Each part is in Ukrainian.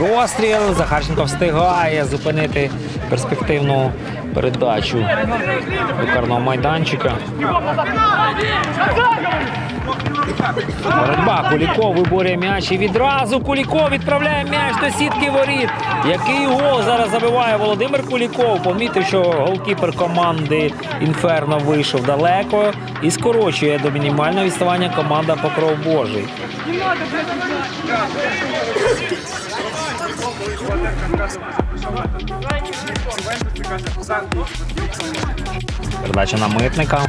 простріл. Захарченко встигає зупинити перспективну передачу до майданчика. Боротьба. Куліков виборює м'яч і відразу Куліков відправляє м'яч до сітки воріт. Який гол зараз забиває Володимир Куліков. Помітив, що голкіпер команди Інферно вийшов далеко і скорочує до мінімального відставання команда Покров Божий. Передача на митника.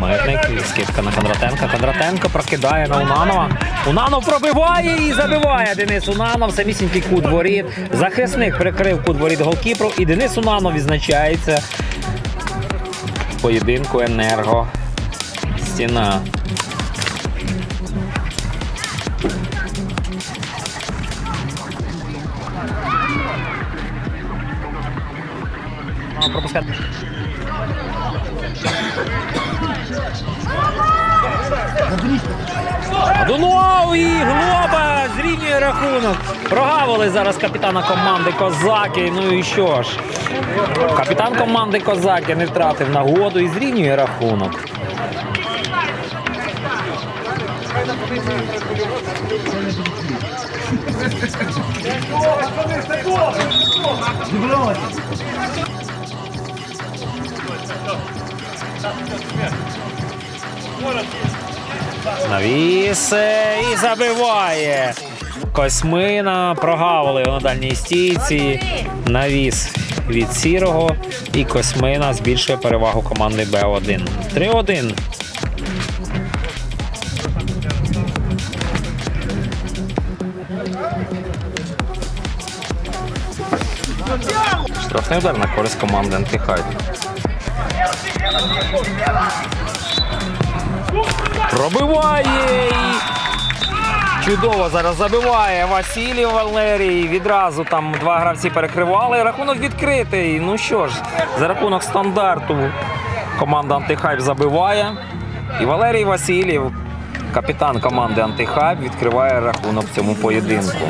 Митник, скидка на Кондратенка. Кондратенко прокидає на Унанова. Унанов пробиває і забиває Денис Унанов. Самісінький кут воріт. Захисник прикрив кут воріт голкіпру. І Денис Унанов відзначається в поєдинку енерго. Стіна. Пропускати. Дунов і Глоба зрівнює рахунок. Прогавили зараз капітана команди Козаки. Ну і що ж? Капітан команди Козаки не втратив нагоду і зрівнює рахунок. Навіс е, і забиває. Космина прогавили на дальній стійці. Навіс від сірого. І Космина збільшує перевагу команди Б1. 3-1. Штрафний удар на користь команди Антихайд. Пробиває чудово зараз забиває Василій Валерій. Відразу там два гравці перекривали. Рахунок відкритий. Ну що ж, за рахунок стандарту команда Антихайп забиває. І Валерій Васильєв, капітан команди Антихайп, відкриває рахунок цьому поєдинку.